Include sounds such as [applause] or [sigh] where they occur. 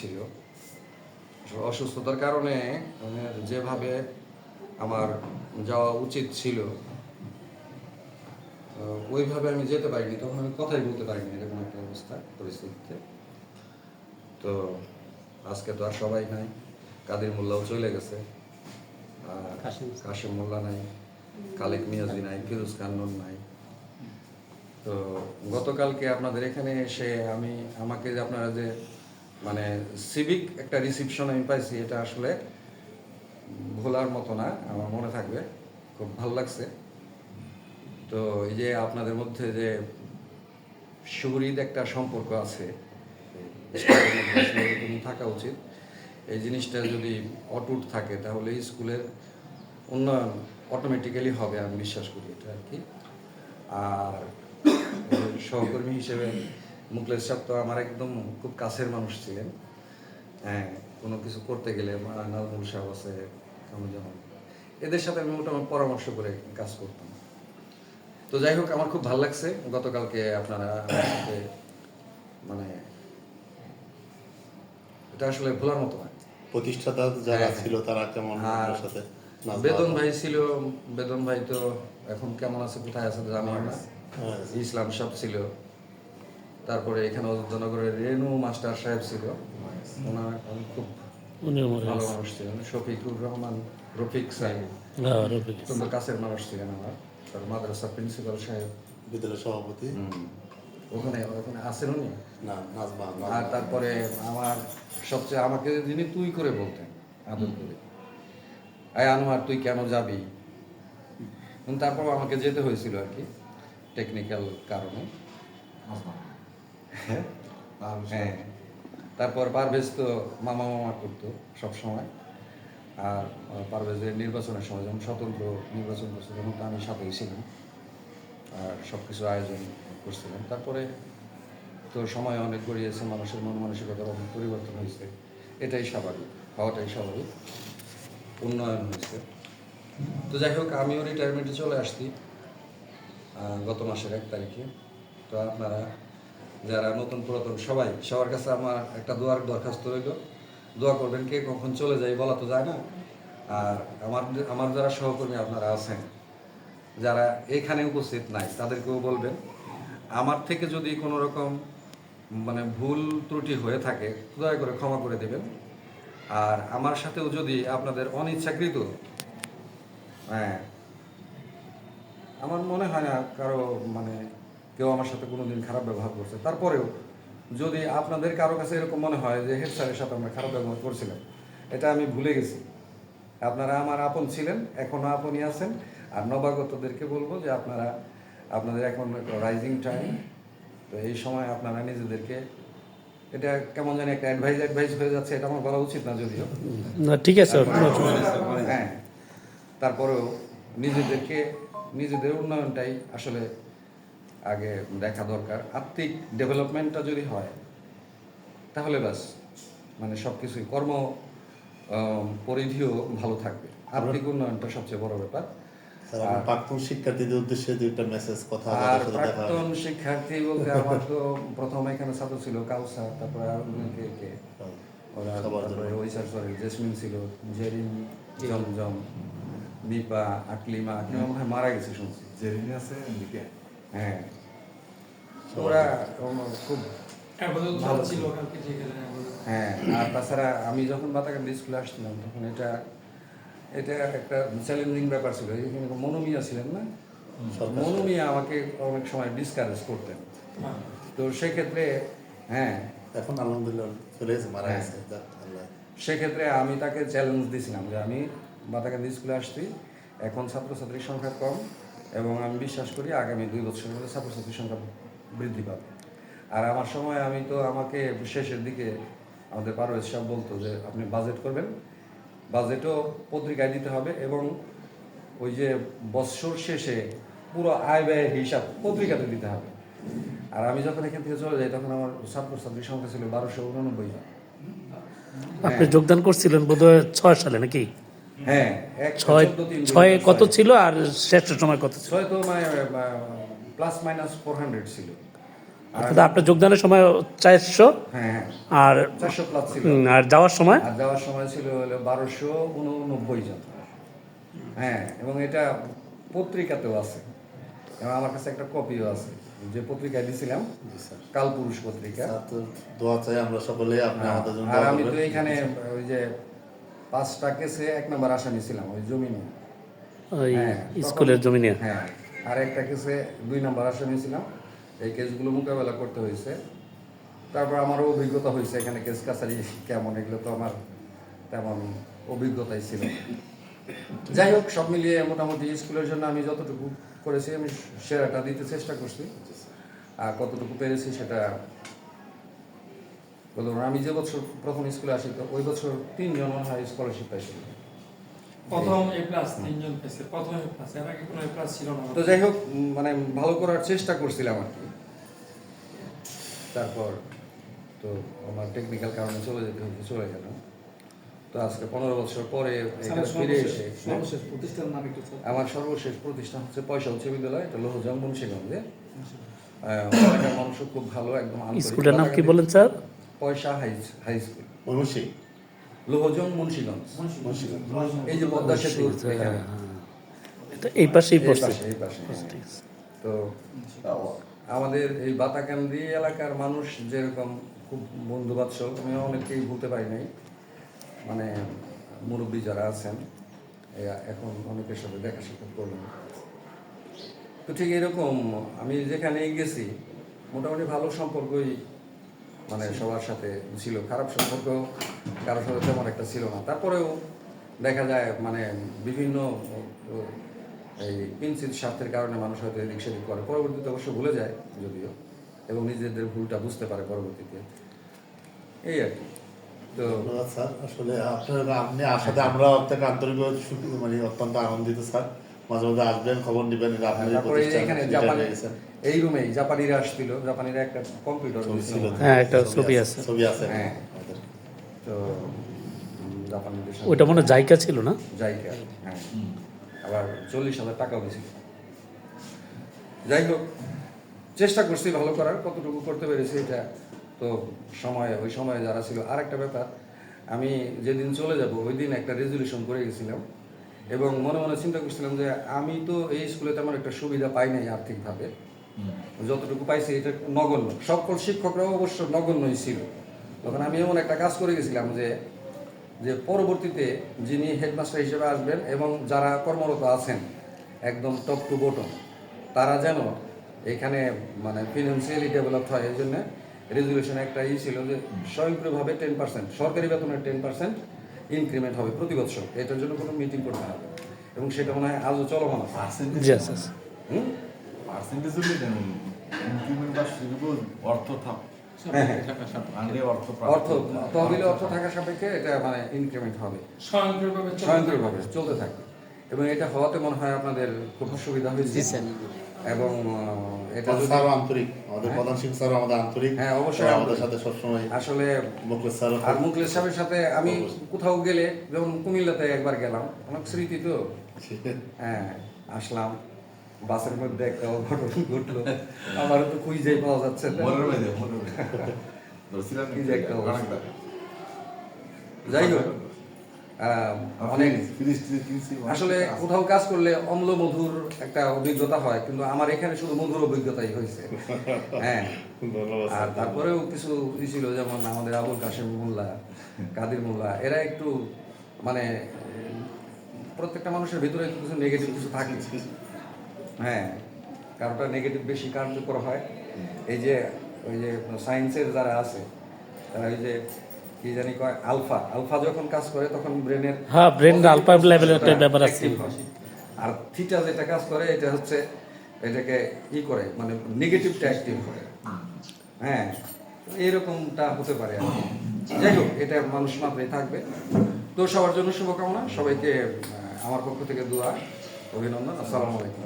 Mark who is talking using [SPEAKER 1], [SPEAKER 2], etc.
[SPEAKER 1] ছিল। অসুস্থতার কারণে মানে যেভাবে আমার যাওয়া উচিত ছিল ওইভাবে আমি যেতে পারিনি। তখন আমি কথাই বলতে পারিনি এরকম একটা অবস্থা পরিস্থিতিতে। তো আজকে তো আর সবাই নাই কাদের মোল্লাও চলে গেছে।
[SPEAKER 2] কাশিম।
[SPEAKER 1] কাশিম মোল্লা নাই কালেক মিয়াজি নাই ফিরোজ কান্নন নাই। তো গতকালকে আপনাদের এখানে এসে আমি আমাকে যে আপনারা যে মানে সিভিক একটা রিসিপশন আমি পাইছি, এটা আসলে ভোলার মতো না, আমার মনে থাকবে। খুব ভালো লাগছে। তো এই যে আপনাদের মধ্যে যে সুহৃদ একটা সম্পর্ক আছে থাকা উচিত। এই জিনিসটা যদি অটুট থাকে, তাহলে স্কুলের উন্নয়ন অটোমেটিক্যালি হবে, আমি বিশ্বাস করি এটা আর কি। আর সহকর্মী হিসেবে মুকলেশ সাহেব তো আমার একদম খুব কাছের মানুষ ছিলেন। হ্যাঁ কোনো কিছু করতে গেলে নাজমুল সাহেব আছে কামরুজ্জামান এদের সাথে আমি মোটামুটি পরামর্শ করে কাজ করতাম। তো যাই হোক আমার খুব ভালো লাগছে। গতকালকে আপনারা মানে এটা আসলে ভোলার মতো না
[SPEAKER 3] প্রতিষ্ঠাতা যারা
[SPEAKER 1] হ্যাঁ,
[SPEAKER 3] ছিল তারা কেমন সাথে
[SPEAKER 1] বেদন ভাই ছিল বেদন ভাই তো এখন কেমন আছে কোথায় আছে জানি না।
[SPEAKER 3] হ্যাঁ,
[SPEAKER 1] ইসলাম সাহেব ছিল। তারপরে এখানে অযোধ্যানগরের রেনু মাস্টার সাহেব ছিল। ওনার খুব ভালো মানুষ ছিলেন। শফিকুর রহমান রফিক সাহেব। অত্যন্ত কাছের মানুষ ছিলেন আমার। তার মাদ্রাসা প্রিন্সিপাল সাহেব।
[SPEAKER 3] বিদ্যালয় সভাপতি।
[SPEAKER 1] ওখানে ওখানে আছেন উনি? আর তারপরে আমার সবচেয়ে আমাকে যিনি তুই করে বলতেন আদর করে। আয় আনোয়ার তুই কেন যাবি? তারপর আমাকে যেতে হয়েছিল আর কি টেকনিক্যাল কারণে। হ্যাঁ? হ্যাঁ। তারপর পারভেজ তো মামা মামা করতো সব সময় আর পারভেজের নির্বাচনের সময় যখন স্বতন্ত্র নির্বাচন করছে তখন তো আমি সাথেই ছিলাম। আর সব কিছু আয়োজন করছিলাম। তারপরে তো সময় অনেক গড়িয়েছে মানুষের মন মানসিকতার অনেক পরিবর্তন হয়েছে। এটাই স্বাভাবিক হওয়াটাই স্বাভাবিক। উন্নয়ন হয়েছে। তো যাই হোক আমিও রিটায়ারমেন্টে চলে আসছি গত মাসের এক তারিখে। তো আপনারা যারা নতুন পুরাতন সবাই, সবার কাছে আমার একটা দোয়ার দরখাস্ত রইল। দোয়া করবেন কে কখন চলে যায় বলা তো যায় না। আর আমার আমার যারা সহকর্মী আপনারা আছেন, যারা এখানে উপস্থিত নাই, তাদেরকেও বলবেন, আমার থেকে যদি কোনো রকম মানে ভুল ত্রুটি হয়ে থাকে, দয়া করে ক্ষমা করে দেবেন। আর আমার সাথেও যদি আপনাদের অনিচ্ছাকৃত হ্যাঁ আমার মনে হয় না কারও মানে কেউ আমার সাথে কোনোদিন খারাপ ব্যবহার করছে। তারপরেও যদি আপনাদের কারও কাছে এরকম মনে হয় যে হেড স্যারের সাথে আমরা খারাপ ব্যবহার করছিলাম এটা আমি ভুলে গেছি। আপনারা আমার আপন ছিলেন এখনও আপনই আছেন। আর নবাগতদেরকে বলব যে আপনারা আপনাদের এখন রাইজিং টাইম তো এই সময় আপনারা নিজেদেরকে এটা কেমন জানি একটা অ্যাডভাইস অ্যাডভাইস হয়ে যাচ্ছে এটা আমার বলা উচিত না যদিও।
[SPEAKER 2] না ঠিক আছে কোনো।
[SPEAKER 1] হ্যাঁ তারপরেও নিজেদেরকে নিজেদের উন্নয়নটাই আসলে আগে দেখা দরকার। আত্মিক ডেভেলপমেন্টটা যদি হয় তাহলে ব্যাস মানে সব কিছুই কর্ম পরিধিও ভালো থাকবে। আর্থিক উন্নয়নটা সবচেয়ে বড় ব্যাপার।
[SPEAKER 3] প্রাক্তন শিক্ষার্থীদের উদ্দেশ্যে দুইটা মেসেজ কথা
[SPEAKER 1] আর প্রাক্তন শিক্ষার্থী বলতে আমার তো প্রথম এখানে ছাত্র ছিল কাউসার তারপরে আর কে কে? ওরা তারপরে ওই সরি জেসমিন ছিল জেরিন জমজম নিপা আকলিমা আকলিমা মনে হয় মারা গেছে শুনছি।
[SPEAKER 4] জেরিনি আছে এদিকে
[SPEAKER 1] হ্যাঁ। ওরা খুব ভালো
[SPEAKER 5] ছিল।
[SPEAKER 1] হ্যাঁ আর তাছাড়া আমি যখন বাতাকান্দি স্কুলে আসছিলাম তখন এটা এটা একটা চ্যালেঞ্জিং ব্যাপার ছিল। মনোমিয়া ছিলেন না? মনোমিয়া আমাকে অনেক সময় ডিসকারেজ করতেন।
[SPEAKER 5] হ্যাঁ।
[SPEAKER 1] তো সেক্ষেত্রে হ্যাঁ।
[SPEAKER 3] এখন আলহামদুলিল্লাহ চলে গেছে মারা
[SPEAKER 1] হ্যাঁ।
[SPEAKER 3] গেছে
[SPEAKER 1] সেক্ষেত্রে আমি তাকে চ্যালেঞ্জ দিয়েছিলাম যে আমি বাতাকান্দি স্কুলে আসছি এখন ছাত্রছাত্রীর সংখ্যা কম। এবং আমি বিশ্বাস করি আগামী দুই বছরের মধ্যে ছাত্রছাত্রীর সংখ্যা বৃদ্ধি পাবে। আর আমার সময়, আমি তো আমাকে শেষের দিকে আমাদের পারভেজ সাহেব বলতো যে, আপনি বাজেট করবেন। বাজেটও পত্রিকায় দিতে হবে এবং ওই যে বৎসর শেষে পুরো আয় ব্যয়ের হিসাব পত্রিকাতে দিতে হবে। আর আমি যখন এখান থেকে চলে যাই, তখন আমার ছাত্র ছাত্রছাত্রীর সংখ্যা ছিল বারোশো উননব্বই
[SPEAKER 2] আপনি যোগদান করছিলেন বোধহয় ছয় সালে নাকি?
[SPEAKER 1] হ্যাঁ
[SPEAKER 2] ছয় ছয়ে কত ছিল আর শ্রেষ্ঠ সময় কত ছিল?
[SPEAKER 1] ছয় তো মানে প্লাস মাইনাস ফোর হান্ড্রেড ছিল।
[SPEAKER 2] অর্থাৎ আপনার যোগদানের সময় চারশো
[SPEAKER 1] হ্যাঁ হ্যাঁ।
[SPEAKER 2] আর
[SPEAKER 1] চারশো প্লাস
[SPEAKER 2] আর যাওয়ার সময়?
[SPEAKER 1] আর যাওয়ার সময় ছিল হলো বারোশো উননব্বই জন। হ্যাঁ এবং এটা পত্রিকাতেও আছে। এবং আমার কাছে একটা কপিও আছে। যে পত্রিকায় দিছিলাম কালপুরুষ পত্রিকা।
[SPEAKER 3] তো দোয়া চাই আমরা সকলে জন্য
[SPEAKER 1] আর আমি তো এখানে ওই যে পাঁচটা কেসে এক নম্বর আসামি ছিলাম ওই জমি নিয়ে
[SPEAKER 2] ওই
[SPEAKER 1] হ্যাঁ,
[SPEAKER 2] স্কুলের জমি নিয়ে
[SPEAKER 1] হ্যাঁ আর একটা কেসে দুই নম্বর আসামি ছিলাম। এই কেসগুলো মোকাবেলা করতে হয়েছে। তারপর আমারও অভিজ্ঞতা হয়েছে এখানে কেস কাছারি কেমন এগুলো তো আমার তেমন অভিজ্ঞতাই ছিল যাই হোক সব মিলিয়ে মোটামুটি স্কুলের জন্য আমি যতটুকু করেছি আমি সেরাটা দিতে চেষ্টা করছি। আর কতটুকু পেরেছি সেটা বলুন আমি যে বছর প্রথম স্কুলে আসি তো ওই বছর তিনজন মনে হয় স্কলারশিপ পাইছিল।
[SPEAKER 5] প্রথম এ প্লাস তিনজন পেয়েছে প্রথম এ প্লাস এর আগে কোনো এ প্লাস ছিল না।
[SPEAKER 1] তো যাই হোক মানে ভালো করার চেষ্টা করছিলাম আর কি। তারপর তো আমার টেকনিক্যাল কারণে চলে যেতে হয়েছে চলে গেলাম। তো আজকে পনেরো বছর পরে এখানে ফিরে এসে
[SPEAKER 5] সর্বশেষ প্রতিষ্ঠানের নাম একটু
[SPEAKER 1] আমার সর্বশেষ প্রতিষ্ঠান হচ্ছে পয়সা উচ্চ বিদ্যালয় এটা লোহজং মুন্সিগঞ্জে মানুষও খুব ভালো একদম
[SPEAKER 2] স্কুলের নাম কি বলেন স্যার?
[SPEAKER 1] পয়সা high high school.
[SPEAKER 3] Mymensingh
[SPEAKER 1] Lohajang Munshiganj.
[SPEAKER 3] Munshiganj.
[SPEAKER 1] এই যে পদ্মা সেতু।
[SPEAKER 2] হ্যাঁ, এই পাশেই পড়ছে।
[SPEAKER 1] পাশে এই পাশে হ্যাঁ। তো আমাদের এই বাতাকান্দি এলাকার মানুষ যেরকম খুব বন্ধু বাৎসল আমি অনেককেই ভুলতে পারি নাই। মানে মুরব্বী যারা আছেন এখন অনেকের সাথে দেখা সাক্ষাৎ করলাম তো ঠিক এরকম আমি যেখানে গেছি মোটামুটি ভালো সম্পর্কই মানে সবার সাথে ছিল। খারাপ সম্পর্ক কারোর সাথে তেমন একটা ছিল না। তারপরেও দেখা যায় মানে বিভিন্ন এই কিঞ্চিত স্বার্থের কারণে মানুষ হয়তো এদিক সেদিক করে। পরবর্তীতে অবশ্য ভুলে যায় যদিও, এবং নিজেদের ভুলটা বুঝতে পারে পরবর্তীতে। এই আর কি। তো
[SPEAKER 3] স্যার। আসলে আপনার আপনি আসাতে আমরা অত্যন্ত আন্তরিকভাবে মানে অত্যন্ত আনন্দিত, স্যার। মাঝে মাঝে আসবেন খবর নেবেন
[SPEAKER 1] এই যে এখানে জাপানি এই রুমেই জাপানিরা আসছিল জাপানিরা একটা কম্পিউটার
[SPEAKER 3] ছিল
[SPEAKER 2] হ্যাঁ, একটা ছবি আছে।
[SPEAKER 3] ছবি আছে।
[SPEAKER 1] হ্যাঁ। তো জাপানিদের সাথে
[SPEAKER 2] মনে জায়গা ছিল না?
[SPEAKER 1] জায়গা হ্যাঁ। আবার চল্লিশ হাজার টাকাও বেশি। যাই হোক চেষ্টা করছি ভালো করার কতটুকু করতে পেরেছি এটা তো সময় ওই সময়ে যারা ছিল। আর একটা ব্যাপার আমি যেদিন চলে যাব ওই দিন একটা রেজলিউশন করে গেছিলাম। এবং মনে মনে চিন্তা করছিলাম যে আমি তো এই স্কুলে তেমন একটা সুবিধা পাই নাই আর্থিকভাবে। যতটুকু পাইছি এটা নগণ্য। সকল শিক্ষকরাও অবশ্য নগণ্যই ছিল। তখন আমি এমন একটা কাজ করে গেছিলাম যে যে পরবর্তীতে যিনি হেডমাস্টার হিসেবে আসবেন এবং যারা কর্মরত আছেন একদম টপ টু বটম তারা যেন এখানে মানে ফিনান্সিয়ালি ডেভেলপ হয় এই জন্য রেজুলেশন একটা ই ছিল যে স্বয়ংক্রিয়ভাবে টেন পার্সেন্ট সরকারি বেতনের টেন পার্সেন্ট ইনক্রিমেন্ট হবে প্রতি বছর। এটার জন্য কোনো মিটিং করতে হবে এবং সেটা মনে হয় আজও চলমান আছে।
[SPEAKER 4] পার্সেন্টেজ
[SPEAKER 2] জি আছে আছে।
[SPEAKER 1] হুম?
[SPEAKER 4] পার্সেন্টেজ হলে কেন ইনক্রিমেন্ট বা অর্থ থাক। আগে অর্থ
[SPEAKER 1] অর্থ তহবিলে অর্থ থাকা সাপেক্ষে এটা মানে ইনক্রিমেন্ট হবে।
[SPEAKER 5] স্বয়ংক্রিয়ভাবে চলতে
[SPEAKER 1] স্বয়ংক্রিয়ভাবে চলতে থাকে এবং এটা হওয়াতে মনে হয় আপনাদের খুব সুবিধা হয়েছে। এবং এটা
[SPEAKER 3] স্যারও আন্তরিক আমাদের প্রধান শিক্ষক স্যার আমাদের আন্তরিক।
[SPEAKER 1] হ্যাঁ, অবশ্যই
[SPEAKER 3] আমাদের সাথে সবসময়
[SPEAKER 1] আসলে
[SPEAKER 3] মুখলেশ স্যারও
[SPEAKER 1] আর মুখলেশ সাহেবের সাথে আমি কোথাও গেলে যেমন কুমিল্লাতে একবার গেলাম অনেক স্মৃতি তো। হ্যাঁ আসলাম বাসের মধ্যে একটা অঘটন ঘটলো। আমারও তো খুঁজেই পাওয়া যাচ্ছে। যাই হোক অনেক আসলে কোথাও কাজ করলে অম্ল মধুর একটা অভিজ্ঞতা হয় কিন্তু আমার এখানে শুধু মধুর অভিজ্ঞতাই হয়েছে। [laughs] হ্যাঁ। আর তারপরেও কিছু ই ছিল যেমন আমাদের আবুল কাশেম মোল্লা কাদির মোল্লা এরা একটু মানে প্রত্যেকটা মানুষের ভিতরে কিছু নেগেটিভ কিছু থাকে। হ্যাঁ কারোটা নেগেটিভ বেশি কার্যকর হয়। এই যে ওই যে সায়েন্সের যারা আছে তারা ওই যে কি জানি কয় আলফা। আলফা যখন কাজ করে তখন ব্রেনের
[SPEAKER 2] হ্যাঁ, alpha level এর একটা ব্যাপার আছে।
[SPEAKER 1] আর থিটা যেটা কাজ করে এটা হচ্ছে এটাকে ই করে মানে নেগেটিভটা অ্যাক্টিভ করে হ্যাঁ। এরকমটা হতে পারে আর যাই হোক এটা মানুষ মাত্রাই থাকবে। তো সবার জন্য শুভকামনা। সবাইকে আমার পক্ষ থেকে দোয়া অভিনন্দন। আসসালামু আলাইকুম।